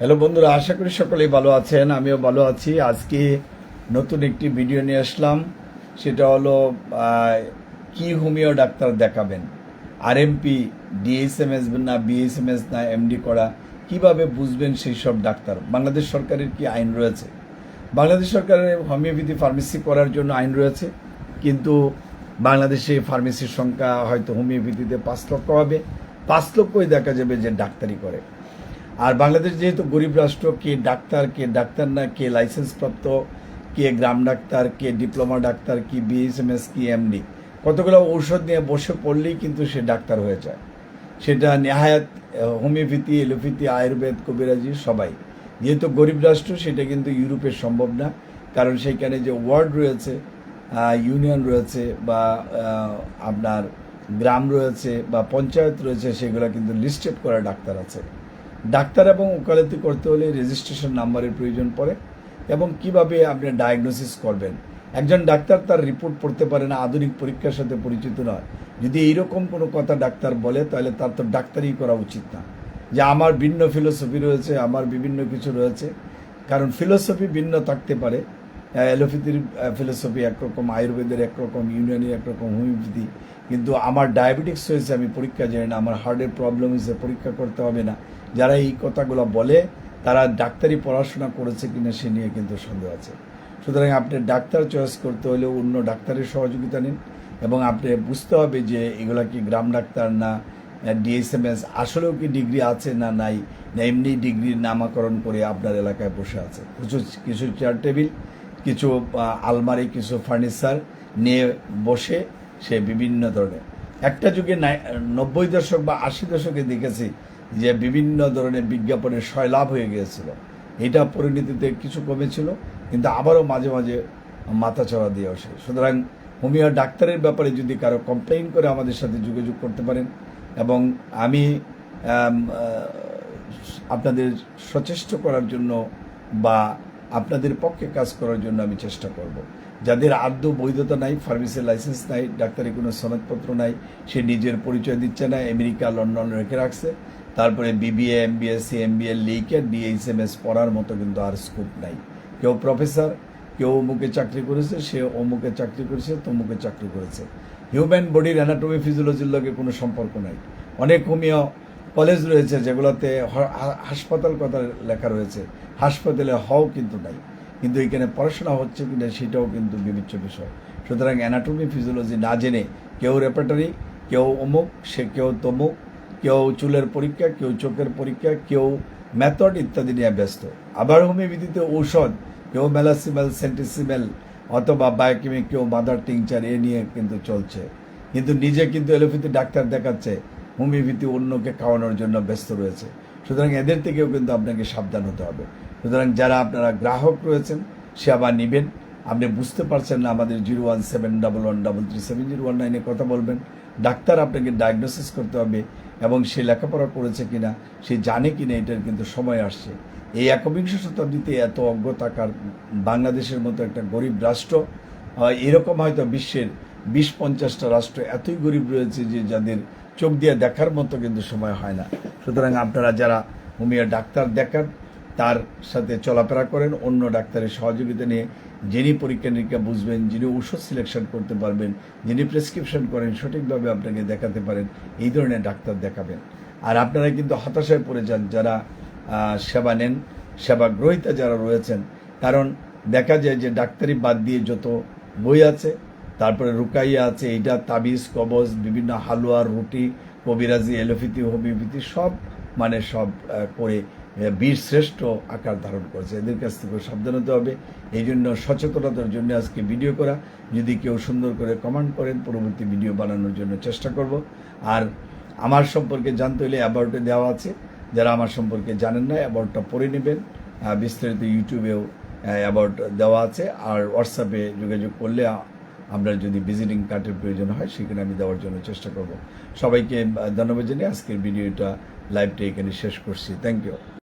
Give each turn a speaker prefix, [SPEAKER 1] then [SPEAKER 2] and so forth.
[SPEAKER 1] Hello বন্ধুরা, আশা করি সকলেই ভালো আছেন, আমিও ভালো আছি। আজকে নতুন একটি ভিডিও নিয়ে আসলাম, সেটা হলো কি হোমিও ডাক্তার দেখাবেন? আরএমপি ডিএসএমএস না বিএসএমএস না এমডি করা, কীভাবে বুঝবেন সেই সব ডাক্তার? বাংলাদেশ সরকারের কি আইন রয়েছে? বাংলাদেশ সরকারের হোমিওপ্যাথি ফার্মেসি করার জন্য আইন রয়েছে, কিন্তু বাংলাদেশে ফার্মেসির সংখ্যা হয়তো হোমিওপ্যাথিতে পাঁচ লক্ষ হবে। পাঁচ লক্ষই দেখা যাবে যে ডাক্তারি করে। আর বাংলাদেশ যেহেতু গরিব রাষ্ট্র, কে ডাক্তার কে ডাক্তার না, কে লাইসেন্স প্রাপ্ত, কে গ্রাম ডাক্তার, কে ডিপ্লোমা ডাক্তার, কি বিএসএমএস কি এমডি কতগুলো ঔষধ নিয়ে বসে পড়লেই কিন্তু সে ডাক্তার হয়ে যায়। সেটা নেহায়াত হোমিওপ্যাথি এলোপ্যাথি আয়ুর্বেদ, কবিরাজি, সবাই। যেহেতু গরিব রাষ্ট্র, সেটা কিন্তু ইউরোপে সম্ভব না, কারণ সেখানে যে ওয়ার্ড রয়েছে ইউনিয়ন রয়েছে বা আপনার গ্রাম রয়েছে বা পঞ্চায়েত রয়েছে, সেগুলো কিন্তু লিস্টেড করা ডাক্তার আছে। ডাক্তার এবং ওকালতি করতে হলে রেজিস্ট্রেশন নাম্বারের প্রয়োজন পড়ে এবং কীভাবে আপনি ডায়াগনোসিস করবেন। একজন ডাক্তার তার রিপোর্ট পড়তে পারে না, আধুনিক পরীক্ষার সাথে পরিচিত নয়। যদি এইরকম কোনো কথা ডাক্তার বলে, তাহলে তার তো ডাক্তারই করা উচিত না। যে আমার ভিন্ন ফিলোসফি রয়েছে, আমার বিভিন্ন কিছু রয়েছে। কারণ ফিলোসফি ভিন্ন থাকতে পারে। অ্যালোপ্যাথির ফিলোসফি একরকম, আয়ুর্বেদের একরকম, ইউনানি একরকম হোমিওপ্যাথি কিন্তু আমার ডায়াবেটিক্স হয়েছে, আমি পরীক্ষা জানি না, আমার হার্টের প্রবলেম হয়েছে, পরীক্ষা করতে হবে না। যারা এই কথাগুলো বলে, তারা ডাক্তারি পড়াশোনা করেছে কিনা সে নিয়ে কিন্তু সন্দেহ আছে। সুতরাং আপনি ডাক্তার চয়েস করতে হলে অন্য ডাক্তারের সহযোগিতা নিন এবং আপনি বুঝতে হবে যে এগুলা কি গ্রাম ডাক্তার না ডিএসএমএস আসলেও কি ডিগ্রি আছে না নাই, না এমনি ডিগ্রির নামাকরণ করে আপনার এলাকায় বসে আছে। কিছু কিছু চেয়ার টেবিল কিছু আলমারি, কিছু ফার্নিচার নিয়ে বসে সে বিভিন্ন ধরনের। একটা যুগে নব্বই দশক বা আশি দশকে দেখেছি যে বিভিন্ন ধরনের বিজ্ঞাপনের সয়লাভ হয়ে গিয়েছিল। এটা পরিণতিতে কিছু কমেছিল, কিন্তু আবারও মাঝে মাঝে মাথা চড়া দিয়ে আসে। সুতরাং হোমিও ডাক্তারের ব্যাপারে যদি কারও কমপ্লেন করে আমাদের সাথে যোগাযোগ করতে পারেন এবং আমি আপনাদের সচেষ্ট করার জন্য বা আপনাদের পক্ষে কাজ করার জন্য আমি চেষ্টা করব। যাদের আদৌ বৈধতা নাই, ফার্মেসির লাইসেন্স নাই ডাক্তারি কোনো সনদপত্র নাই, সে নিজের পরিচয় দিচ্ছে না, আমেরিকা, লন্ডন রেখে রাখছে। তারপরে বিবিএ, এমবিএসসি এমবিএ লিখে ডিএইচএমএস পড়ার মতো কিন্তু আর স্কোপ নাই। কেউ প্রফেসর কেউ অমুকে চাকরি করেছে, সে অমুকে চাকরি করেছে, তমুকে চাকরি করেছে। হিউম্যান বডির অ্যানাটমি ফিজিওলজির লগে কোনো সম্পর্ক নাই। অনেক হোমিও কলেজ রয়েছে যেগুলোতে হাসপাতাল কথা লেখা রয়েছে। হাসপাতালে হও কিন্তু নাই। কিন্তু এখানে পড়াশোনা হচ্ছে কিনা সেটাও কিন্তু বিবেচ্য বিষয়। সুতরাং অ্যানাটমি ফিজিওলজি না জেনে কেউ রেপার্টারি কেউ অমুক, সে কেউ তমুক, কেউ চুলের পরীক্ষা, কেউ চোখের পরীক্ষা, কেউ মেথড ইত্যাদি নিয়ে ব্যস্ত। আবার হোমিওপ্যাথিতে ঔষধ, কেউ মেলাসিমেল সেন্টিসিমেল অথবা বায়োকেমিক কেউ মাদার টিংচার এ নিয়ে কিন্তু চলছে। কিন্তু নিজে কিন্তু এলোপ্যাথি ডাক্তার দেখাচ্ছে হোমিওপ্যাথি অন্যকে খাওয়ানোর জন্য ব্যস্ত রয়েছে। সুতরাং এদের থেকেও কিন্তু আপনাকে সাবধান হতে হবে। সুতরাং যারা আপনারা গ্রাহক রয়েছেন, সেবা নেবেন। আপনি বুঝতে পারছেন না আমাদের zero one seven double one double three seven zero one নাইনে কথা বলবেন। ডাক্তার আপনাকে ডায়াগনোসিস করতে হবে এবং সে লেখাপড়া করেছে কিনা, সে জানে কিনা, এটার কিন্তু সময় আসছে। এই একবিংশ শতাব্দীতে এত অজ্ঞ থাকার বাংলাদেশের মতো একটা গরিব রাষ্ট্র এরকম হয়তো বিশ্বের বিশ পঞ্চাশটা রাষ্ট্র এতই গরিব রয়েছে যে যাদের চোখ দিয়ে দেখার মতো কিন্তু সময় হয় না। সুতরাং আপনারা যারা হোমিও ডাক্তার দেখান, তার সাথে চলাফেরা করেন, অন্য ডাক্তারের সহযোগিতা নিয়ে যিনি পরীক্ষা নিরীক্ষা বুঝবেন, যিনি ওষুধ সিলেকশন করতে পারবেন, যিনি প্রেসক্রিপশন করেন, সঠিকভাবে আপনাকে দেখাতে পারেন, এই ধরনের ডাক্তার দেখাবেন। আর আপনারা কিন্তু হতাশায় পড়ে যান যারা সেবা নেন সেবা গ্রহীতা যারা রয়েছেন। কারণ দেখা যায় যে ডাক্তারি বাদ দিয়ে যত বই আছে, তারপরে রুকাইয়া আছে, এইটা তাবিজ, কবজ, বিভিন্ন হালুয়া, রুটি, কবিরাজি এলোপ্যাথি হোমিওপ্যাথি সব মানে সব করে বীর শ্রেষ্ঠ আকার ধারণ করেছে। এদের কাছ থেকে সাবধান হতে হবে। এই জন্য সচেতনতার জন্য আজকে ভিডিও করা। যদি কেউ সুন্দর করে কমেন্ট করেন, পরবর্তী ভিডিও বানানোর জন্য চেষ্টা করব। আর আমার সম্পর্কে জানতে হলে অ্যাবাউটে দেওয়া আছে। যারা আমার সম্পর্কে জানেন না, অ্যাবাউটটা পড়ে নেবেন। বিস্তারিত ইউটিউবেও অ্যাবাউট দেওয়া আছে। আর হোয়াটসঅ্যাপে যোগাযোগ করলে আমরা যদি ভিজিটিং কার্ডের প্রয়োজন হয়, সেখানে আমি দেওয়ার জন্য চেষ্টা করব। সবাইকে ধন্যবাদ জানিয়ে আজকের ভিডিওটা লাইভটা এখানে শেষ করছি। Thank you